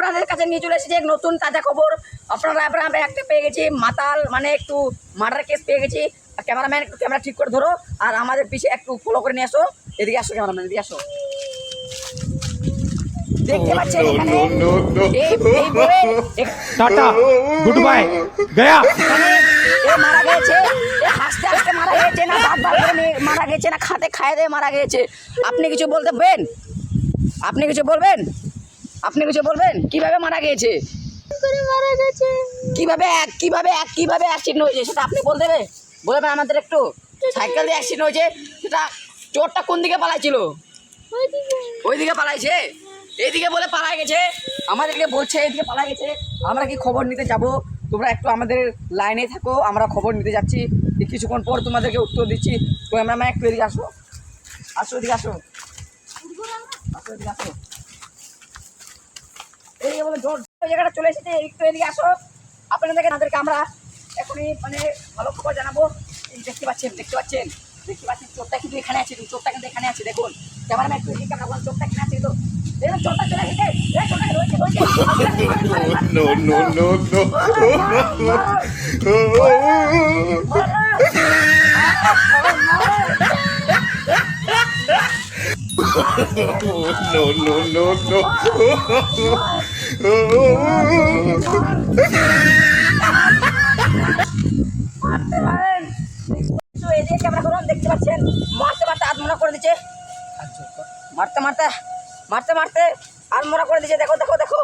আপনাদের কাছে নিয়ে চলে এসেছি এক নতুন তাজা খবর। আপনারা আপনার আমরা একটা পেয়ে গেছি মাতাল মানে একটু মার্ডার কেস পেয়ে গেছি। ক্যামেরাম্যান একটু ক্যামেরা ঠিক করে ধরো। আর আমাদের পিছিয়ে একটু ফলো করে নিয়ে আসো। এদিকে আসো ক্যামেরাম্যান এদিকে আসো। দেখতে oh, এখানে? এ মারা গেছে। মারা গেছে না মারা গেছে না দিয়ে মারা গেছে। আপনি কিছু বলতে পারেন আপনি কিছু বলবেন? আপনি কিছু বলবেন? কীভাবে মারা গিয়েছে? কীভাবে এক- কীভাবে এক- কীভাবে অ্যাক্সিডেন্ট হয়েছে? সেটা আপনি বলতে দেবে? বলবেন আমাদের একটু। সাইকেল দিয়ে অ্যাক্সিডেন্ট হয়েছে, সেটা চোরটা কোন দিকে পালাইছিল? ওইদিকে পালাইছে? এইদিকে বলে পালাই গেছে। আমাদেরকে বলছে, এইদিকে পালাই গেছে। আমরা কি খবর নিতে যাব? তোমরা একটু আমাদের লাইনে থাকো, আমরা খবর নিতে যাচ্ছি। কিছুক্ষণ পর তোমাদেরকে উত্তর দিচ্ছি। আমরা একটু এদিকে আসো। আসো, এদিকে আসো। আসো, এদিকে আসো। এই বলে জায়গাটা চলে এসেছে একটু এদিকে আসো। আপনাদেরকে আমাদেরকে আমরা এখনই মানে ভালো খবর জানাব। দেখতে পাচ্ছেন দেখতে পাচ্ছেন? দেখতে পাচ্ছেন চোরটা কিন্তু এখানে আছে চোরটা কিন্তু এখানে আছে দেখুন। ক্যামেরাম্যান একটু এদিকে ক্যামেরা চোরটা এখানে আছে তো। no, no, no, no, no, দেখতে পাচ্ছেন, মারতে মারতে আত্মনা করে দিচ্ছে। মারতে মারতে মারতে মারতে আত্মনা করে দিচ্ছে। দেখো দেখো দেখো।